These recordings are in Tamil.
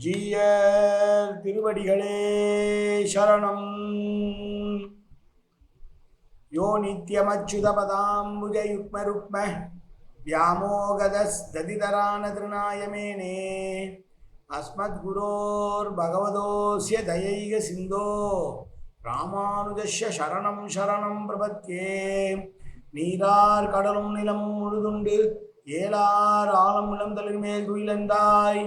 ஜீயர் திருவடிகளே சரணம் யோ நித்யமச்சுதபதாம்புஜயுக்மருக்ம व्यामोगदस्दतितरानतृणायमेने अस्मद्गुरोर्भगवतोऽस्य दयैकसिन्धो ராமானுஜஸ்ய சரணம் சரணம் பிரபத்யே நீரார் கடலும் நிலமும் முழுதுண்டு ஏலார் ஆலம் இளந்தளிர் மேல் துயிலந்தாய்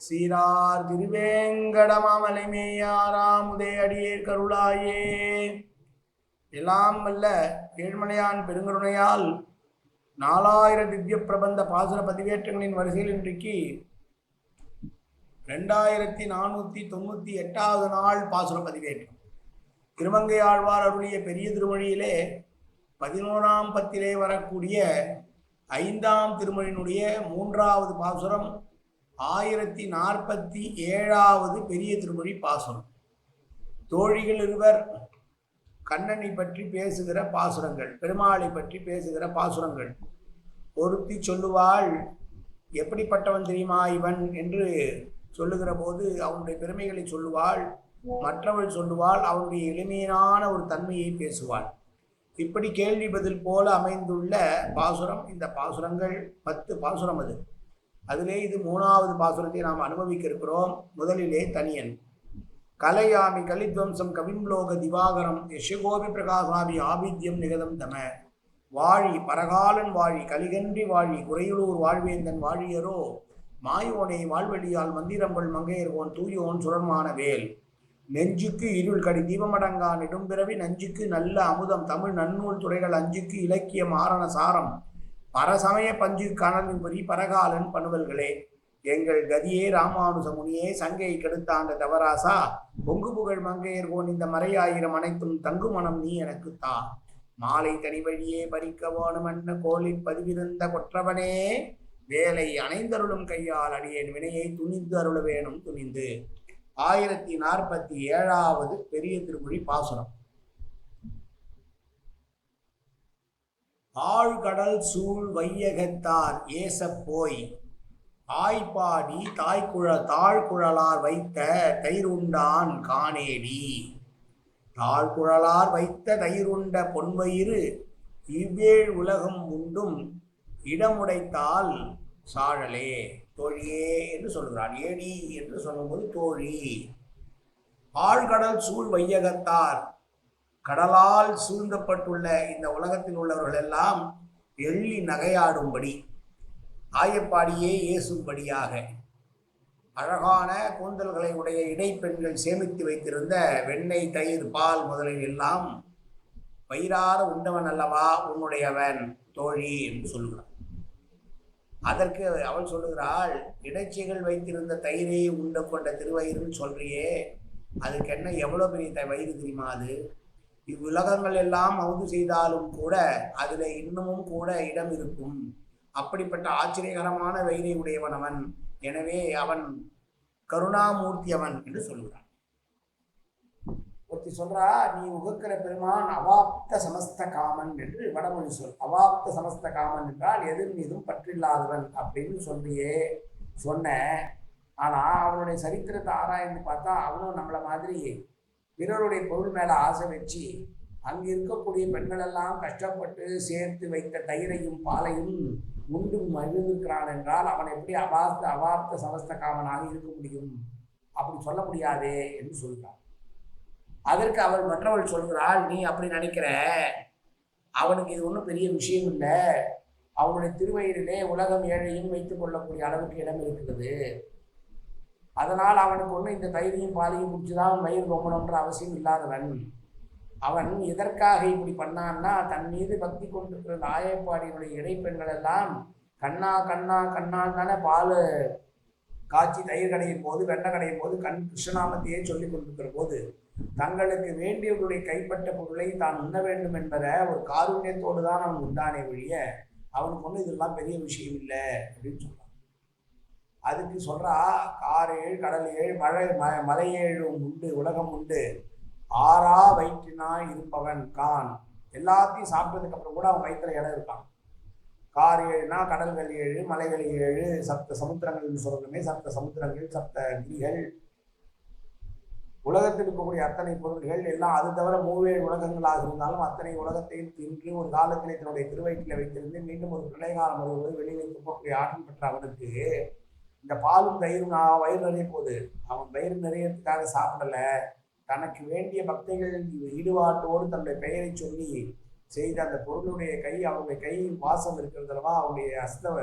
சீரார் திருவேங்கடமாமலை மேயாராமுதே அடியேர் கருளாயே. எல்லாம் வல்ல ஏழ்மலையான் பெருங்கருணையால் நாலாயிரம் திவ்ய பிரபந்த பாசுர பதிவேற்றங்களின் வரிசையில் இன்றைக்கு ரெண்டாயிரத்தி நானூற்றி தொண்ணூற்றி எட்டாவது நாள் பாசுர பதிவேற்றம். திருமங்கை ஆழ்வார் அருளிய பெரிய திருமொழியிலே பதினோராம் பத்திலே வரக்கூடிய ஐந்தாம் திருமொழியினுடைய மூன்றாவது பாசுரம் ஆயிரத்தி நாற்பத்தி ஏழாவது பெரிய திருமொழி பாசுரம். தோழிகள் இருவர் கண்ணனை பற்றி பேசுகிற பாசுரங்கள் பெருமாளை பற்றி பேசுகிற பாசுரங்கள். ஒருத்தி சொல்லுவாள் எப்படிப்பட்டவன் தெரியுமா இவன்? என்று சொல்லுகிற போது அவனுடைய பெருமைகளை சொல்லுவாள் மற்றவள் சொல்லுவாள் அவனுடைய எளிமையான ஒரு தன்மையை பேசுவாள். இப்படி கேள்வி பதில் போல அமைந்துள்ள பாசுரம் இந்த பாசுரங்கள் பத்து பாசுரம் அது. அதிலே இது மூணாவது பாசுரத்தை நாம் அனுபவிக்க இருக்கிறோம் முதலிலே தனியன். கலையாமி கலித்வம்சம் கவிம்லோக திவாகரம் யஷகோபி பிரகாசாமி ஆபித்யம் நிகதம் தம. வாழி பரகாலன் வாழி கலிகன்றி வாழி குறையுளூர் வாழ்வேந்தன் வாழியரோ. மாயோனை வாழ்வழியால் மந்திரம்பள் மங்கையர்கோன் தூயோன் சுரமான வேல். நெஞ்சுக்கு இருள் கடி தீபமடங்கா நெடும்பிறவி நஞ்சுக்கு நல்ல அமுதம் தமிழ் நன்னூல் துறைகள் அஞ்சுக்கு இலக்கியம் ஆரண சாரம். பரசமய பஞ்சு கணலின் பொறி பரகாலன் பணுவல்களே எங்கள் கதியே ராமானுஜ முனியே சங்கை கெடுத்தாண்ட தவராசா பொங்கு புகழ் மங்கையர் போன் இந்த மறையாயிரம் அனைத்தும் தங்கு மனம் நீ எனக்கு தா. மாலை தனி வழியே பறிக்க வேணுமென்ன கோலில் பதிவிருந்த கொற்றவனே வேலை அணைந்தருளும் கையால் அடியேன் வினையை துணிந்து அருள வேணும் துணிந்து. ஆயிரத்தி நாற்பத்தி ஏழாவது பெரிய திருமொழி பாசுரம். ஆழ்கடல் சூழ் வையகத்தார் ஏசப் போய் தாய்க்குழ தாழ்குழலார் வைத்த தயிருண்டான் காணேடி தாழ்குழலார் வைத்த தயிருண்ட பொன்வயிறு இவ்வேழ் உலகம் உண்டும் இடமுடைத்தால் சாழலே. தோழியே என்று சொல்கிறான் ஏடி என்று சொல்லும்போது தோழி. ஆழ்கடல் சூழ் வையகத்தார் கடலால் சூழ்ந்தப்பட்டுள்ள இந்த உலகத்தில் உள்ளவர்கள் எல்லாம் எள்ளி நகையாடும்படி ஆயப்பாடியே ஏசும்படியாக அழகான கூந்தல்களை உடைய இடைப்பெண்கள் சேமித்து வைத்திருந்த வெண்ணெய் தயிர் பால் முதலில் எல்லாம் வயிறார உண்டவன் அல்லவா? உன்னுடையவன் தோழி என்று சொல்கிறான் அதற்கு அவள் சொல்லுகிறாள் இடைச்சிகள் வைத்திருந்த தயிரை உண்ட கொண்ட திருவயிறுன்னு சொல்றியே. அதுக்கு என்ன எவ்வளோ பெரிய த வயிறு தெரியுமா அது? இவ்வுலகங்கள் எல்லாம் அவுது செய்தாலும் கூட அதில் இன்னமும் கூட இடம் இருக்கும். அப்படிப்பட்ட ஆச்சரியகரமான வயிறை உடையவன் அவன். எனவே அவன் கருணாமூர்த்தி அவன் என்று சொல்கிறான். ஒருத்தி சொல்றா நீ உகக்கிற பெருமான் அவாப்த சமஸ்த காமன் என்று வடமொழி சொல். அவாப்த சமஸ்த காமன் என்றால் எதிர் மீதும் பற்றில்லாதவன் அப்படின்னு சொல்றியே சொன்ன. ஆனா அவனுடைய சரித்திரத்தை ஆராய்ந்து பார்த்தா அவனும் நம்மளை மாதிரி பிறருடைய பொருள் மேலே ஆசை வச்சு அங்கு இருக்கக்கூடிய பெண்கள் எல்லாம் கஷ்டப்பட்டு சேர்த்து வைத்த தயிரையும் பாலையும் உண்டு மகிழ்ந்திருக்கிறான் என்றால் அவன் எப்படி அபார்த்த அபார்த்த சமஸ்த காமனாக இருக்க முடியும்? அப்படி சொல்ல முடியாதே என்று சொல்கிறான். அதற்கு அவள் மற்றவள் சொல்கிறாள் நீ அப்படி நினைக்கிற? அவனுக்கு இது ஒன்றும் பெரிய விஷயம் இல்லை. அவனுடைய திருவயிறிலே உலகம் ஏழையும் வைத்துக் கொள்ளக்கூடிய அளவுக்கு இடம் இருக்கிறது அதனால் அவனுக்கு ஒன்றும் இந்த தயிரையும் பாலையும் குடிச்சுதான் அவன் வயிறு ரொம்பணுன்ற அவசியம் இல்லாதவன். அவன் எதற்காக இப்படி பண்ணான்னா தன் மீது பக்தி கொண்டிருக்கிற இந்த இடைப்பெண்கள் எல்லாம் கண்ணா கண்ணா கண்ணான்னு தானே பால் காய்ச்சி தயிர் கடையும் போது வெண்ணெய் கடையும் போது கண் கிருஷ்ணநாமத்தையே சொல்லி கொண்டிருக்கிற போது தங்களுக்கு வேண்டியவர்களுடைய கைப்பட்ட பொருளை தான் உண்ண வேண்டும் என்பதை ஒரு காருண்யத்தோடு தான் அவன் உண்டானே ஒழிய அவனுக்கு ஒன்றும் இதெல்லாம் பெரிய விஷயம் இல்லை அப்படின்னு சொல்றான். அதுக்கு சொல்றா கார் ஏழு கடல் ஏழு மழை ம மலை ஏழும் உண்டு உலகம் உண்டு. ஆறா வயிற்றினாய் இருப்பவன் கான். எல்லாத்தையும் சாப்பிட்டதுக்கு அப்புறம் கூட அவன் வயிற்றுல இடம் இருக்கான். கார் ஏழுனா கடல்கள் ஏழு மலைகள் ஏழு சப்த சமுத்திரங்கள்னு சொல்றதுமே சப்த சமுத்திரங்கள் சப்த கிரிகள். உலகத்தில் இருக்கக்கூடிய அத்தனை பொருள்கள் எல்லாம் அது தவிர மூவேழு உலகங்களாக இருந்தாலும் அத்தனை உலகத்தையும் தின்று ஒரு காலத்திலே தன்னுடைய திருவயிற்றில் வைத்திருந்து மீண்டும் ஒரு பிள்ளை காலம் வெளியே வெளியில் துப்பக்கூடிய ஆற்றல் பெற்ற அவனுக்கு இந்த பாலும் தயிரும் நான் வயிறு நிறைய போகுது. அவன் வயிறு நிறையறதுக்காக சாப்பிடல. தனக்கு வேண்டிய பக்தைகள் ஈடுபாட்டோடு தன்னுடைய பெயரை சொல்லி செய்த அந்த பொருளுடைய கை அவனுடைய கை வாசம் இருக்கிறதல்லவா அவனுடைய அஸ்த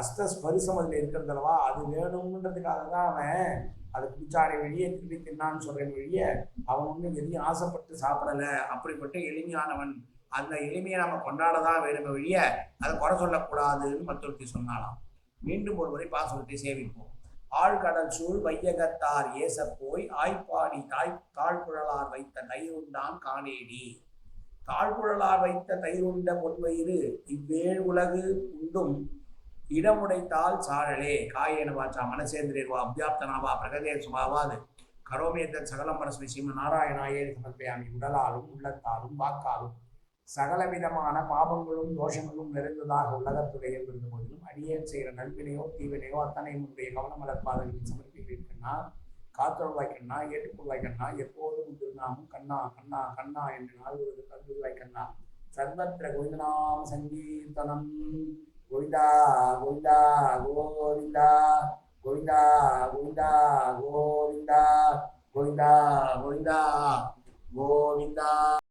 அஸ்த ஸ்பரிசம் அதில் இருக்கிறதல்லவா அது வேணும்ன்றதுக்காக தான் அவன் அதை குடிச்சாரை வழியே திருப்பி தின்னான்னு சொல்கிற வழியே அவன் ஒன்றும் எதையும் ஆசைப்பட்டு சாப்பிடலை. அப்படிப்பட்ட எளிமையானவன். அந்த எளிமையை நம்ம கொண்டாட தான் வேணுமே வெளிய அதை குறை சொல்லக்கூடாதுன்னு மற்றொருத்தி சொன்னாலாம் மீண்டும் ஒரு முறை பாசுரத்தை சேவிப்போம். ஆழ்கடல் சூழ் வையகத்தார் ஏசப்போய் போய் ஆய்ப்பாடி தாய் தாழ்குழலார் வைத்த தயிருண்டான் காணேடி. தாழ்குழலார் வைத்த தயிருண்ட பொன்வயிறு இவ்வேழு உலகு உண்டும் இடமுடைத்தால் சாழலே. காயேன வாச்சா மனசேந்திரேர்வா அபியாப்தனாவா பிரகதே சுபாவாது கரோமேத்தன் சகலம் பரஸ்மை நாராயணாயே சமர்ப்பயாமி உடலாலும் உள்ளத்தாலும் வாக்காலும் சகலவிதமான பாபங்களும் தோஷங்களும் நிறைந்ததாக உலகத்துடைய இருந்த போதிலும் அடியேன் செய்கிற நல்வினையோ தீவினையோ அத்தனை உன்னுடைய கவனமலர் பாதங்களில் சமர்ப்பிக்கிறீர்கள்னா காத்தொழுவாய் கண்ணா ஏற்றுக்கொள்வாய் கண்ணா எப்போதும் திருநாமும் கண்ணா கண்ணா கண்ணா என்று நாள்வது கல்விவாய் கண்ணா சர்வத்திர கோவிந்தநாம சங்கீர்த்தனம். கோவிந்தா கோவிந்தா கோவிந்தா கோவிந்தா கோவிந்தா கோவிந்தா கோவிந்தா கோவிந்தா கோவிந்தா.